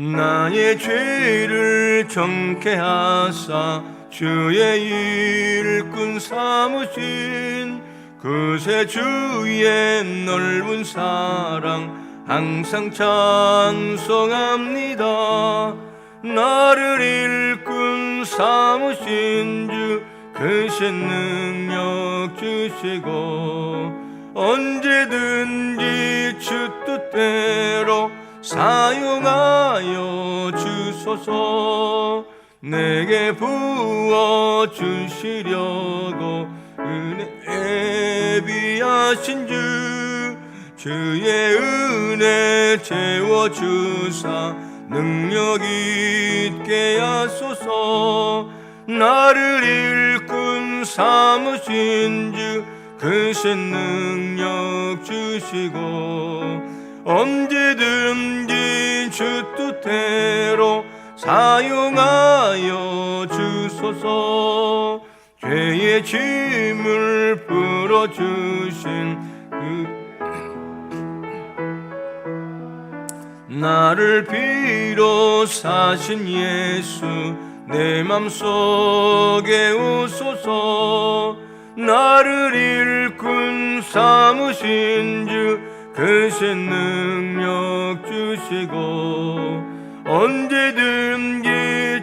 나의 죄를 정케 하사 주의 일꾼 삼으신 그새 주의 넓은 사랑 항상 찬송합니다. 나를 일꾼 삼으신 주 크신 능력 주시고 언제든지 주 뜻대로 사용하여 주소서. 내게 부어 주시려고 은혜 비하신 주 주의 은혜 채워 주사 능력 있게 하소서. 나를 일꾼 삼으신 주 크신 능력 주시고 언제든지 주 뜻대로 사용하여 주소서. 죄의 짐을 풀어주신 그 나를 비로 사신 예수 내 맘속에 오소서. 나를 일꾼 삼으신 주 크신 능력 주시고 언제든지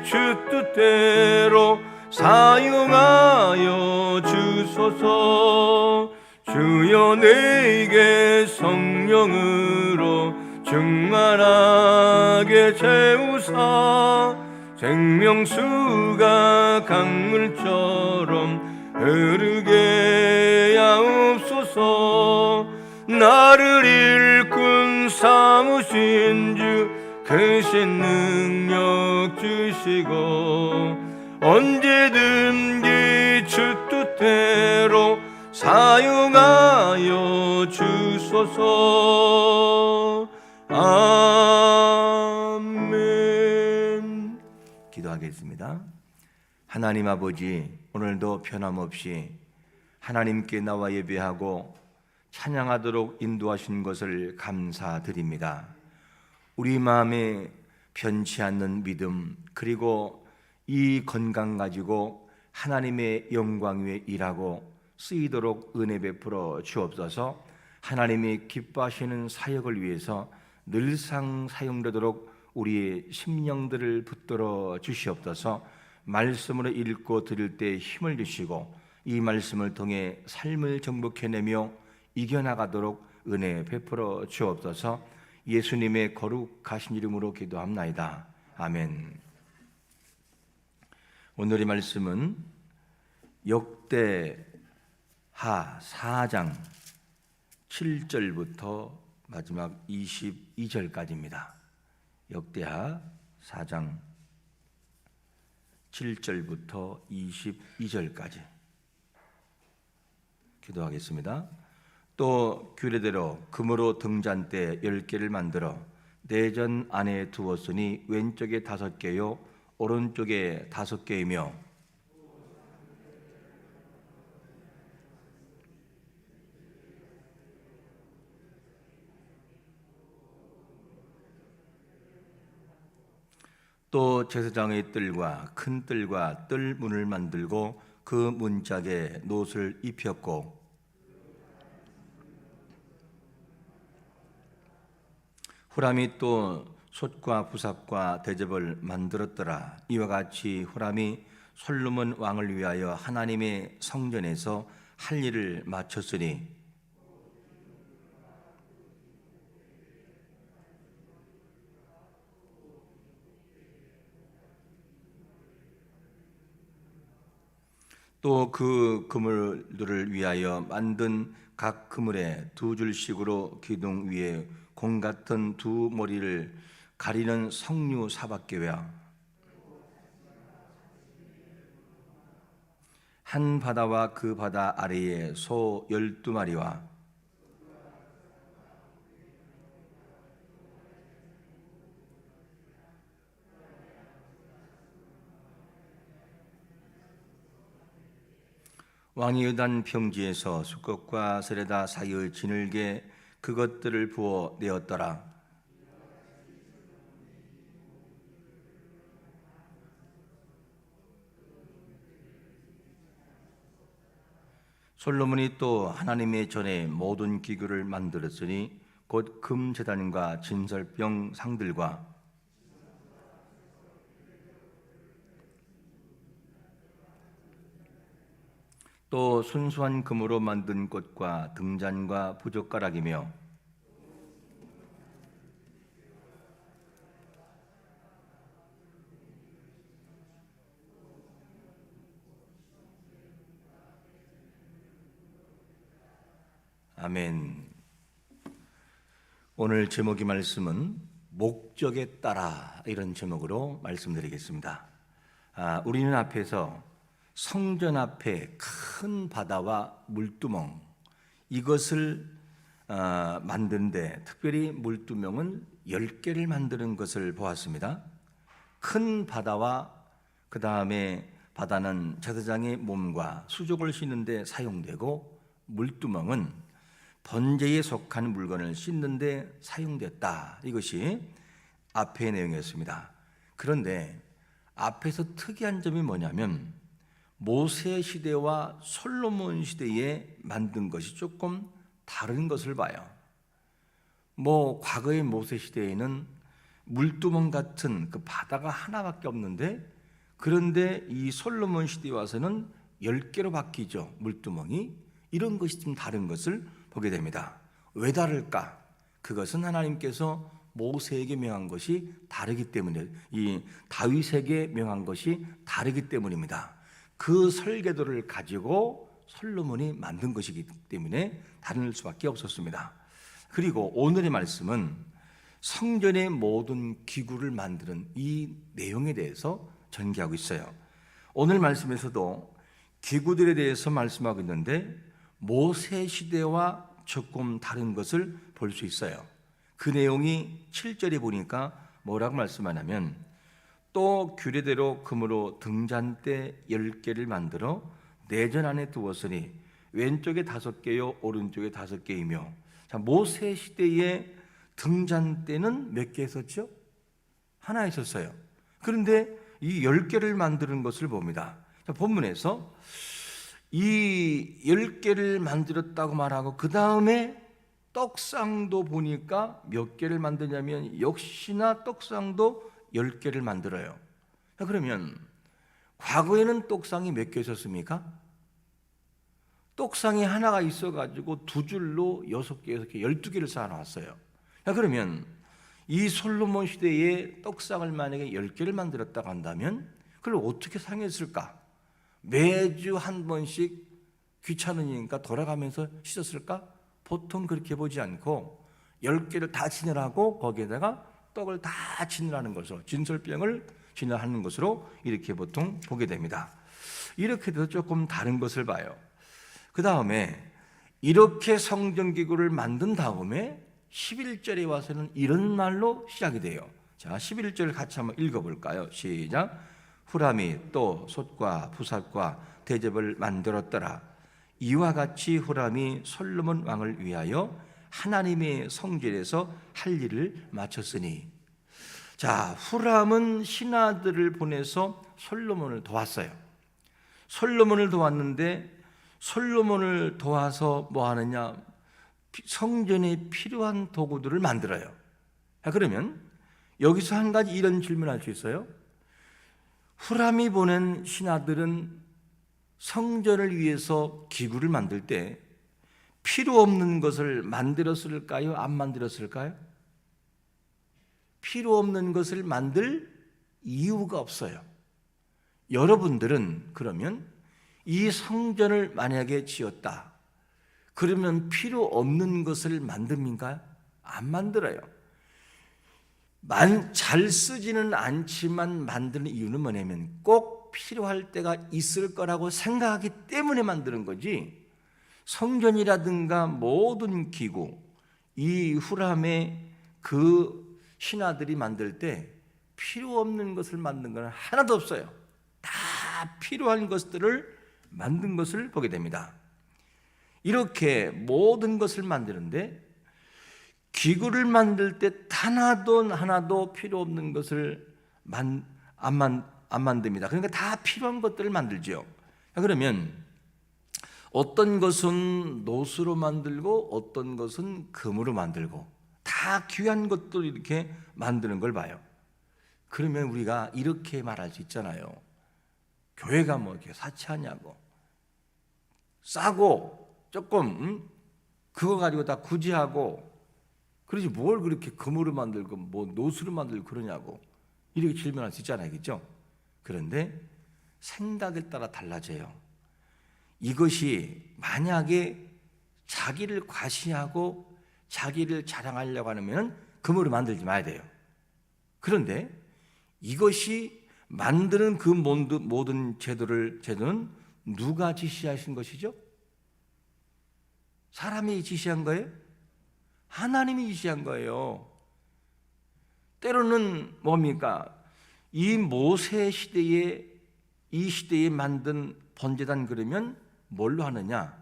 주 뜻대로 사용하여 주소서. 주여 내게 성령으로 충만하게 채우사. 생명수가 강물처럼 흐르게 하옵소서 나를 일꾼 삼으신 주 크신 능력 주시고 언제든지 주 뜻대로 사용하여 주소서. 아멘. 기도하겠습니다. 하나님 아버지 오늘도 변함없이 하나님께 나와 예배하고 찬양하도록 인도하신 것을 감사드립니다. 우리 마음에 변치 않는 믿음 그리고 이 건강 가지고 하나님의 영광 위에 일하고 쓰이도록 은혜 베풀어 주옵소서. 하나님이 기뻐하시는 사역을 위해서 늘상 사용되도록 우리의 심령들을 붙들어 주시옵소서. 말씀으로 읽고 들을 때 힘을 주시고 이 말씀을 통해 삶을 정복해내며 이겨나가도록 은혜 베풀어 주옵소서 예수님의 거룩하신 이름으로 기도합나이다. 아멘. 오늘의 말씀은 역대 하 4장 7절부터 마지막 22절까지입니다. 역대하 4장 7절부터 22절까지 기도하겠습니다. 또 규례대로 금으로 등잔대 열 개를 만들어 내전 안에 두었으니 왼쪽에 다섯 개요 오른쪽에 다섯 개이며. 또 제사장의 뜰과 큰 뜰과 뜰 문을 만들고 그 문짝에 노을 입혔고 후람이 또 솥과 부삽과 대접을 만들었더라. 이와 같이 후람이 솔로몬 왕을 위하여 하나님의 성전에서 할 일을 마쳤으니 또 그 그물들을 위하여 만든 각 그물에 두 줄씩으로 기둥 위에 공 같은 두 머리를 가리는 석류 사박개와 한 바다와 그 바다 아래에 소 열두 마리와 왕이 유단 평지에서 수컷과 세레다 사이의 진흙에 그것들을 부어 내었더라. 솔로몬이 또 하나님의 전에 모든 기구를 만들었으니 곧 금재단과 진설병 상들과 또 순수한 금으로 만든 꽃과 등잔과 부젓가락이며 아멘. 오늘 제목의 말씀은 목적에 따라 이런 제목으로 말씀드리겠습니다. 아, 우리는 앞에서 성전 앞에 큰 바다와 물두멍 이것을 아, 만드는데 특별히 물두멍은 10개를 만드는 것을 보았습니다. 큰 바다와 그 다음에 바다는 제사장의 몸과 수족을 씻는데 사용되고 물두멍은 번제에 속한 물건을 씻는데 사용됐다. 이것이 앞의 내용이었습니다. 그런데 앞에서 특이한 점이 뭐냐면 모세 시대와 솔로몬 시대에 만든 것이 조금 다른 것을 봐요. 뭐 과거의 모세 시대에는 물두멍 같은 그 바다가 하나밖에 없는데 그런데 이 솔로몬 시대에 와서는 열 개로 바뀌죠 물두멍이 이런 것이 좀 다른 것을 보게 됩니다. 왜 다를까? 그것은 하나님께서 모세에게 명한 것이 다르기 때문에 이 다윗에게 명한 것이 다르기 때문입니다. 그 설계도를 가지고 솔로몬이 만든 것이기 때문에 다를 수밖에 없었습니다. 그리고 오늘의 말씀은 성전의 모든 기구를 만드는 이 내용에 대해서 전개하고 있어요. 오늘 말씀에서도 기구들에 대해서 말씀하고 있는데 모세 시대와 조금 다른 것을 볼 수 있어요. 그 내용이 7절에 보니까 뭐라고 말씀하냐면 또 규례대로 금으로 등잔대 10개를 만들어 내전 안에 두었으니 왼쪽에 다섯 개요 오른쪽에 다섯 개이며 자 모세 시대의 등잔대는 몇 개 있었죠? 하나 있었어요. 그런데 이 10개를 만드는 것을 봅니다. 자, 본문에서 이 10개를 만들었다고 말하고 그 다음에 떡상도 보니까 몇 개를 만드냐면 역시나 떡상도 10개를 만들어요. 자, 그러면 과거에는 떡상이 몇 개 있었습니까? 떡상이 하나가 있어가지고 두 줄로 여섯 개, 여섯 개, 열두 개를 쌓아놨어요. 자, 그러면 이 솔로몬 시대에 떡상을 만약에 열 개를 만들었다고 한다면 그걸 어떻게 상했을까? 매주 한 번씩 귀찮으니까 돌아가면서 씻었을까? 보통 그렇게 보지 않고 열 개를 다 진열하고 거기에다가 떡을 다 진열하는 것으로 진설병을 진열하는 것으로 이렇게 보통 보게 됩니다. 이렇게 돼서 조금 다른 것을 봐요. 그 다음에 이렇게 성전 기구를 만든 다음에 11절에 와서는 이런 말로 시작이 돼요. 자, 11절 같이 한번 읽어 볼까요? 시작. 후람이 또 솥과 부삽과 대접을 만들었더라. 이와 같이 후람이 솔로몬 왕을 위하여 하나님의 성전에서 할 일을 마쳤으니 자 후람은 신하들을 보내서 솔로몬을 도왔어요. 솔로몬을 도왔는데 솔로몬을 도와서 뭐 하느냐 성전에 필요한 도구들을 만들어요. 자, 그러면 여기서 한 가지 이런 질문할 수 있어요. 후람이 보낸 신하들은 성전을 위해서 기구를 만들 때 필요 없는 것을 만들었을까요? 안 만들었을까요? 필요 없는 것을 만들 이유가 없어요. 여러분들은 그러면 이 성전을 만약에 지었다. 그러면 필요 없는 것을 만듭니까? 안 만들어요. 만, 잘 쓰지는 않지만 만드는 이유는 뭐냐면 꼭 필요할 때가 있을 거라고 생각하기 때문에 만드는 거지. 성전이라든가 모든 기구, 이 후람의 그 신하들이 만들 때 필요 없는 것을 만든 건 하나도 없어요. 다 필요한 것들을 만든 것을 보게 됩니다. 이렇게 모든 것을 만드는데 기구를 만들 때 하나도 하나도 필요 없는 것을 만, 안, 만, 안 만듭니다. 그러니까 다 필요한 것들을 만들죠. 그러면 어떤 것은 노수로 만들고 어떤 것은 금으로 만들고 다 귀한 것들 이렇게 만드는 걸 봐요. 그러면 우리가 이렇게 말할 수 있잖아요. 교회가 뭐 이렇게 사치하냐고 싸고 조금 음? 그거 가지고 다 구제하고 그러지 뭘 그렇게 금으로 만들고 뭐 노수로 만들고 그러냐고 이렇게 질문할 수 있잖아요, 그렇죠? 그런데 생각에 따라 달라져요. 이것이 만약에 자기를 과시하고 자기를 자랑하려고 하면 금으로 만들지 마야 돼요. 그런데 이것이 만드는 그 모든 제도를 제도는 누가 지시하신 것이죠? 사람이 지시한 거예요? 하나님이 지시한 거예요. 때로는 뭡니까? 이 모세 시대에 이 시대에 만든 번제단 그러면 뭘로 하느냐?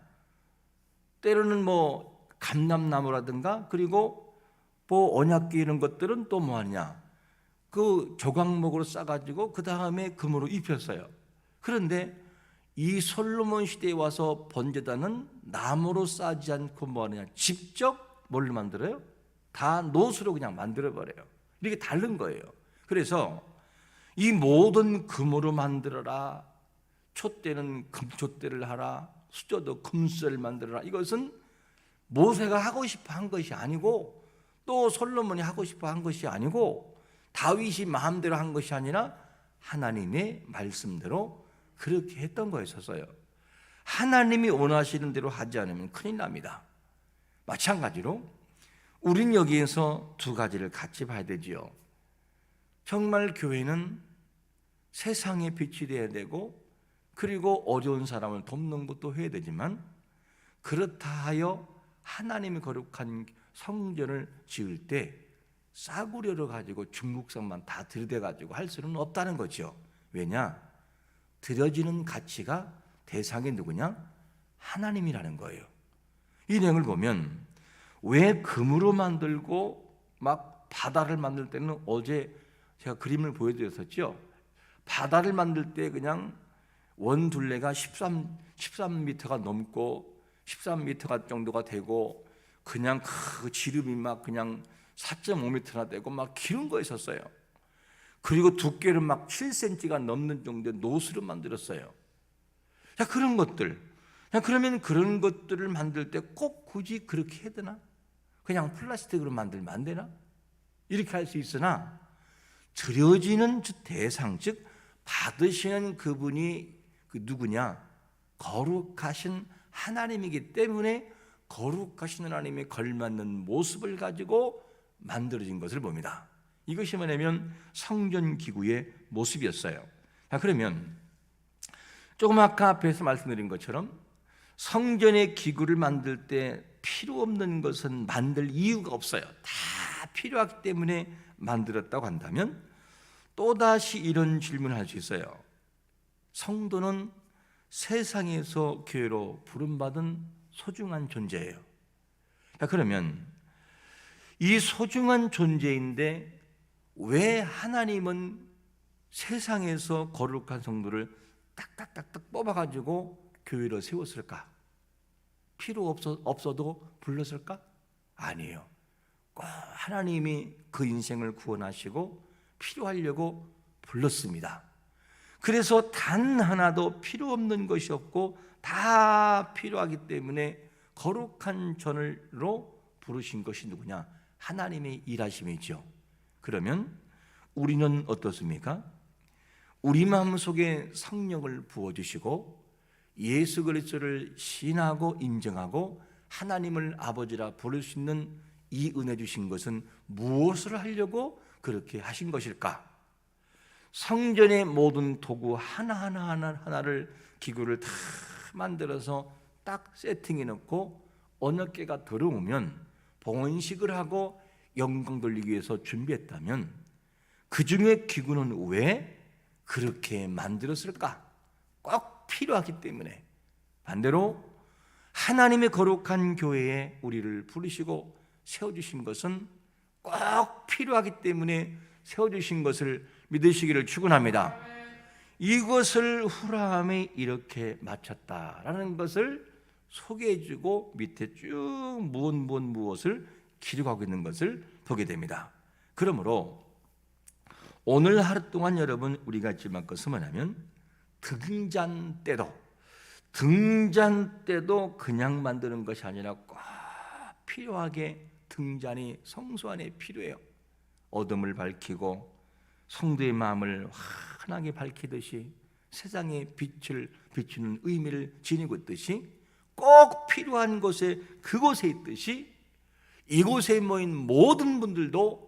때로는 뭐 감람나무라든가 그리고 뭐 언약궤 이런 것들은 또 뭐 하냐? 그 조각목으로 싸가지고 그 다음에 금으로 입혔어요. 그런데 이 솔로몬 시대에 와서 번제단은 나무로 싸지 않고 뭐 하느냐? 직접 뭘 만들어요? 다 노수로 그냥 만들어 버려요. 이게 다른 거예요. 그래서 이 모든 금으로 만들어라. 촛대는 금촛대를 하라. 수저도 금수저를 만들어라. 이것은 모세가 하고 싶어 한 것이 아니고 또 솔로몬이 하고 싶어 한 것이 아니고 다윗이 마음대로 한 것이 아니라 하나님의 말씀대로 그렇게 했던 거였었어요. 하나님이 원하시는 대로 하지 않으면 큰일 납니다. 마찬가지로 우린 여기에서 두 가지를 같이 봐야 되지요. 정말 교회는 세상의 빛이 되어야 되고 그리고 어려운 사람을 돕는 것도 해야 되지만 그렇다 하여 하나님이 거룩한 성전을 지을 때 싸구려를 가지고 중국성만 다 들이대 가지고 할 수는 없다는 거죠. 왜냐? 드려지는 가치가 대상이 누구냐? 하나님이라는 거예요. 이 내용을 보면 왜 금으로 만들고 막 바다를 만들 때는 어제 제가 그림을 보여드렸었죠. 바다를 만들 때 그냥 원 둘레가 13 13m가 넘고 13m 정도가 되고 그냥 그 지름이 막 그냥 4.5m나 되고 막 기른 거 있었어요. 그리고 두께는 막 7cm가 넘는 정도의 노수로 만들었어요. 자, 그런 것들. 자, 그러면 그런 것들을 만들 때 꼭 굳이 그렇게 해야 되나? 그냥 플라스틱으로 만들면 안 되나? 이렇게 할 수 있으나 드려지는 대상, 즉 받으시는 그분이 그 누구냐? 거룩하신 하나님이기 때문에 거룩하신 하나님에 걸맞는 모습을 가지고 만들어진 것을 봅니다. 이것이 뭐냐면 성전 기구의 모습이었어요. 자, 그러면 조금 아까 앞에서 말씀드린 것처럼 성전의 기구를 만들 때 필요 없는 것은 만들 이유가 없어요. 다 필요하기 때문에 만들었다고 한다면 또다시 이런 질문을 할 수 있어요. 성도는 세상에서 교회로 부름받은 소중한 존재예요. 자, 그러면 이 소중한 존재인데 왜 하나님은 세상에서 거룩한 성도를 딱딱딱딱 뽑아가지고 교회로 세웠을까? 필요 없어, 없어도 불렀을까? 아니에요. 꼭 하나님이 그 인생을 구원하시고 필요하려고 불렀습니다. 그래서 단 하나도 필요 없는 것이 없고 다 필요하기 때문에 거룩한 전을로 부르신 것이 누구냐? 하나님의 일하심이죠. 그러면 우리는 어떻습니까? 우리 마음 속에 성령을 부어 주시고 예수 그리스도를 신하고 인정하고 하나님을 아버지라 부를 수 있는 이 은혜 주신 것은 무엇을 하려고 그렇게 하신 것일까? 성전의 모든 도구 하나하나 하나 하나를 기구를 다 만들어서 딱 세팅해 놓고 어느 개가 들어오면 봉헌식을 하고 영광 돌리기 위해서 준비했다면 그 중에 기구는 왜 그렇게 만들었을까? 꼭 필요하기 때문에 반대로 하나님의 거룩한 교회에 우리를 부르시고 세워주신 것은 꼭 필요하기 때문에 세워주신 것을 믿으시기를 축원합니다. 이것을 후라함에 이렇게 마쳤다라는 것을 소개해 주고 밑에 쭉 무엇 무엇 무엇을 기록하고 있는 것을 보게 됩니다. 그러므로 오늘 하루 동안 여러분 우리가 지만 것은 뭐냐면 등잔 때도 등잔 때도 그냥 만드는 것이 아니라 꼭 필요하게 등잔이 성소 안에 필요해요. 어둠을 밝히고 성도의 마음을 환하게 밝히듯이 세상의 빛을 비추는 의미를 지니고 있듯이 꼭 필요한 곳에 그곳에 있듯이 이곳에 모인 모든 분들도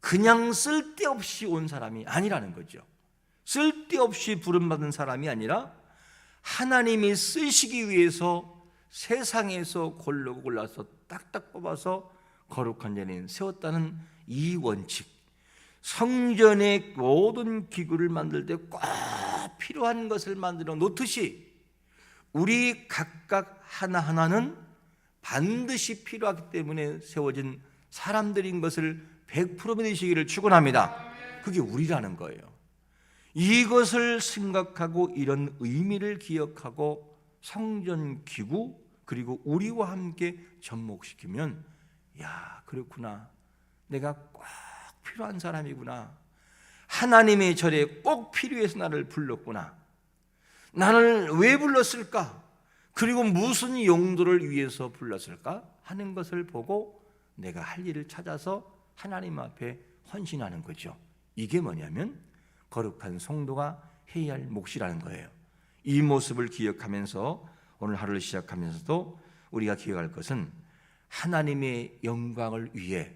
그냥 쓸데없이 온 사람이 아니라는 거죠. 쓸데없이 부름받은 사람이 아니라 하나님이 쓰시기 위해서 세상에서 골라고 골라서 딱딱 뽑아서 거룩한 자리에 세웠다는 이 원칙. 성전의 모든 기구를 만들 때 꼭 필요한 것을 만들어 놓듯이 우리 각각 하나하나는 반드시 필요하기 때문에 세워진 사람들인 것을 100% 믿으시기를 축원합니다. 그게 우리라는 거예요. 이것을 생각하고 이런 의미를 기억하고 성전 기구 그리고 우리와 함께 접목시키면 야 그렇구나 내가 꼭 필요한 사람이구나. 하나님의 절에 꼭 필요해서 나를 불렀구나. 나를 왜 불렀을까? 그리고 무슨 용도를 위해서 불렀을까? 하는 것을 보고 내가 할 일을 찾아서 하나님 앞에 헌신하는 거죠. 이게 뭐냐면 거룩한 성도가 해야 할 몫이라는 거예요. 이 모습을 기억하면서 오늘 하루를 시작하면서도 우리가 기억할 것은 하나님의 영광을 위해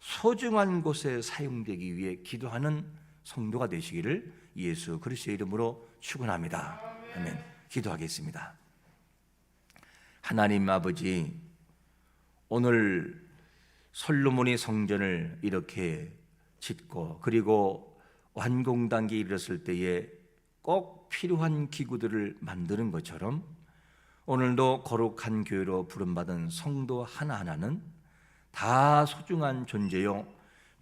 소중한 곳에 사용되기 위해 기도하는 성도가 되시기를 예수 그리스도의 이름으로 축원합니다. 아멘. 기도하겠습니다. 하나님 아버지 오늘 솔로몬이 성전을 이렇게 짓고 그리고 완공 단계에 이르렀을 때에 꼭 필요한 기구들을 만드는 것처럼 오늘도 거룩한 교회로 부름받은 성도 하나하나는 다 소중한 존재요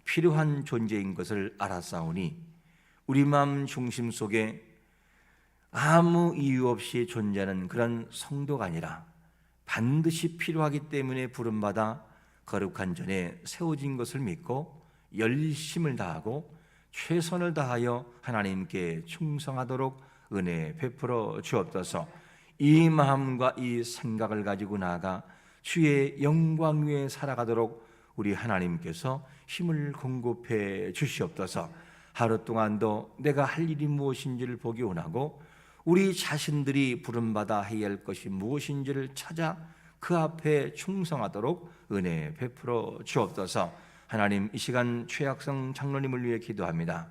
필요한 존재인 것을 알았사오니 우리 마음 중심 속에 아무 이유 없이 존재하는 그런 성도가 아니라 반드시 필요하기 때문에 부름받아 거룩한 전에 세워진 것을 믿고 열심을 다하고 최선을 다하여 하나님께 충성하도록 은혜 베풀어 주옵소서. 이 마음과 이 생각을 가지고 나아가 주의 영광 위에 살아가도록 우리 하나님께서 힘을 공급해 주시옵소서. 하루 동안도 내가 할 일이 무엇인지를 보기 원하고 우리 자신들이 부름받아 해야 할 것이 무엇인지를 찾아 그 앞에 충성하도록 은혜 베풀어 주옵소서. 하나님 이 시간 최학성 장로님을 위해 기도합니다.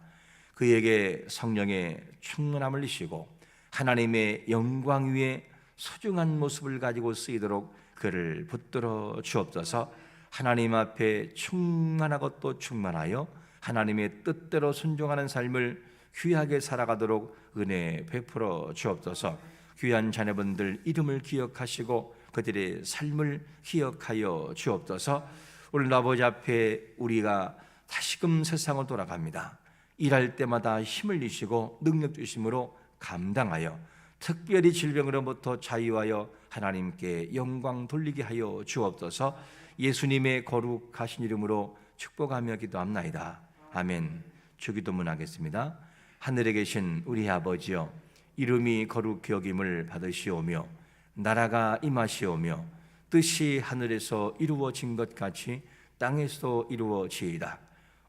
그에게 성령의 충만함을 이시고 하나님의 영광 위에 소중한 모습을 가지고 쓰이도록 그를 붙들어 주옵소서. 하나님 앞에 충만하고 또 충만하여 하나님의 뜻대로 순종하는 삶을 귀하게 살아가도록 은혜 베풀어 주옵소서. 귀한 자녀분들 이름을 기억하시고 그들의 삶을 기억하여 주옵소서. 오늘 아버지 앞에 우리가 다시금 세상을 돌아갑니다. 일할 때마다 힘을 내시고 능력 주심으로 감당하여 특별히 질병으로부터 자유하여 하나님께 영광 돌리게 하여 주옵소서. 예수님의 거룩하신 이름으로 축복하며 기도합나이다. 아멘. 주기도문 하겠습니다. 하늘에 계신 우리 아버지여 이름이 거룩히 여김을 받으시오며 나라가 임하시오며 뜻이 하늘에서 이루어진 것 같이 땅에서도 이루어지이다.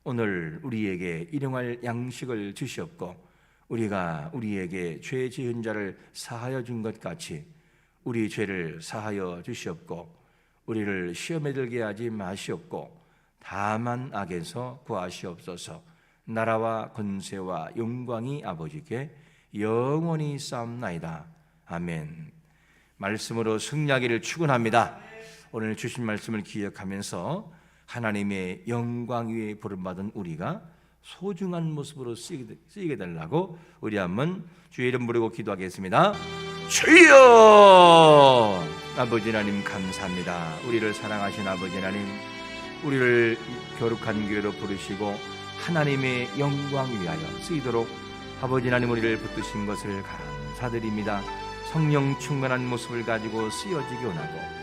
오늘 우리에게 일용할 양식을 주시옵고 우리가 우리에게 죄 지은 자를 사하여 준 것 같이 우리 죄를 사하여 주시옵고 우리를 시험에 들게 하지 마시옵고 다만 악에서 구하시옵소서. 나라와 권세와 영광이 아버지께 영원히 싸움나이다. 아멘. 말씀으로 승리하기를 축원합니다. 오늘 주신 말씀을 기억하면서 하나님의 영광 위에 부름받은 우리가 소중한 모습으로 쓰이게, 되려고 우리 한번 주의 이름 부르고 기도하겠습니다. 주여! 아버지 하나님 감사합니다. 우리를 사랑하신 아버지 하나님, 우리를 거룩한 교회로 부르시고 하나님의 영광 위하여 쓰이도록 아버지 하나님 우리를 붙드신 것을 감사드립니다. 성령 충만한 모습을 가지고 쓰여지기 원하고